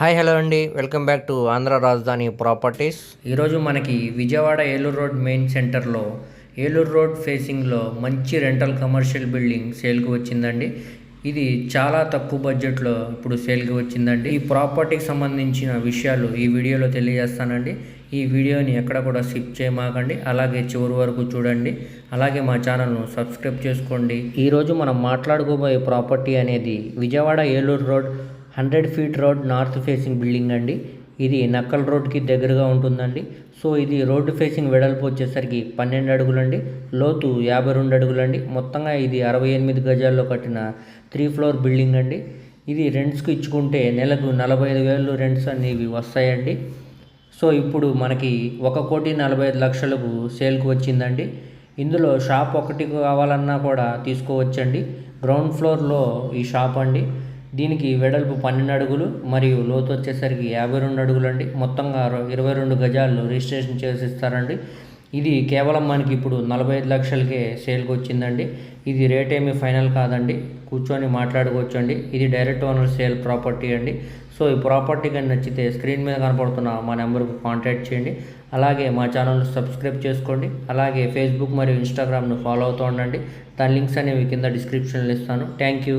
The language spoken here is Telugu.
హాయ్ హలో అండి. వెల్కమ్ బ్యాక్ టు ఆంధ్ర రాజధాని ప్రాపర్టీస్. ఈరోజు మనకి విజయవాడ ఏలూరు రోడ్ మెయిన్ సెంటర్లో ఏలూరు రోడ్ ఫేసింగ్లో మంచి రెంటల్ కమర్షియల్ బిల్డింగ్ సేల్కి వచ్చిందండి. ఇది చాలా తక్కువ బడ్జెట్లో ఇప్పుడు సేల్కి వచ్చిందండి. ఈ ప్రాపర్టీకి సంబంధించిన విషయాలు ఈ వీడియోలో తెలియజేస్తానండి. ఈ వీడియోని ఎక్కడ కూడా స్కిప్ చేయమాకండి. అలాగే చివరి వరకు చూడండి. అలాగే మా ఛానల్ను సబ్స్క్రైబ్ చేసుకోండి. ఈరోజు మనం మాట్లాడుకోబోయే ప్రాపర్టీ అనేది Vijayawada Eluru road hundred feet road north facing building అండి. ఇది నక్కల్ రోడ్కి దగ్గరగా ఉంటుందండి. సో ఇది రోడ్డు ఫేసింగ్ వెడల్పు వచ్చేసరికి పన్నెండు అడుగులండి. లోతు యాభై రెండు అడుగులండి. మొత్తంగా ఇది అరవై ఎనిమిది గజాల్లో కట్టిన త్రీ ఫ్లోర్ బిల్డింగ్ అండి. ఇది రెంట్స్కి ఇచ్చుకుంటే నెలకు నలభై ఐదు వేలు రెంట్స్ అనేవి వస్తాయండి. సో ఇప్పుడు మనకి ఒక కోటి నలభై ఐదు లక్షలకు సేల్కి వచ్చిందండి. ఇందులో షాప్ ఒకటి కావాలన్నా కూడా తీసుకోవచ్చండి. గ్రౌండ్ ఫ్లోర్లో ఈ షాప్ అండి. దీనికి వెడల్పు పన్నెండు అడుగులు మరియు లోతు వచ్చేసరికి యాభై రెండు అడుగులు అండి. మొత్తంగా ఇరవై రెండు గజాలు రిజిస్ట్రేషన్ చేసి ఇస్తారండి ఇది కేవలం మనకి ఇప్పుడు నలభై ఐదు లక్షలకే సేల్కి వచ్చిందండి. ఇది రేట్ ఏమీ ఫైనల్ కాదండి. కూర్చొని మాట్లాడుకోవచ్చు అండి ఇది డైరెక్ట్ ఓనర్ సేల్ ప్రాపర్టీ అండి. సో ఈ ప్రాపర్టీ కానీ నచ్చితే స్క్రీన్ మీద కనపడుతున్న మా నెంబర్కు కాంటాక్ట్ చేయండి. అలాగే మా ఛానల్ను సబ్స్క్రైబ్ చేసుకోండి. అలాగే ఫేస్బుక్ మరియు ఇన్స్టాగ్రామ్ను ఫాలో అవుతూ ఉండండి. దాని లింక్స్ అనేవి కింద డిస్క్రిప్షన్లో ఇస్తాను. Thank you.